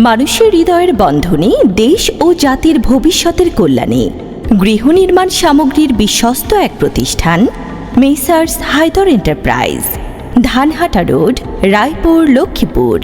মানুষের হৃদয়ের বন্ধনে দেশ ও জাতির ভবিষ্যতের কল্যাণে গৃহ নির্মাণ সামগ্রীর বিশ্বস্ত এক প্রতিষ্ঠান, Messrs Haidar enterprise, Dhanhata road, Raipur, Lakshmipur.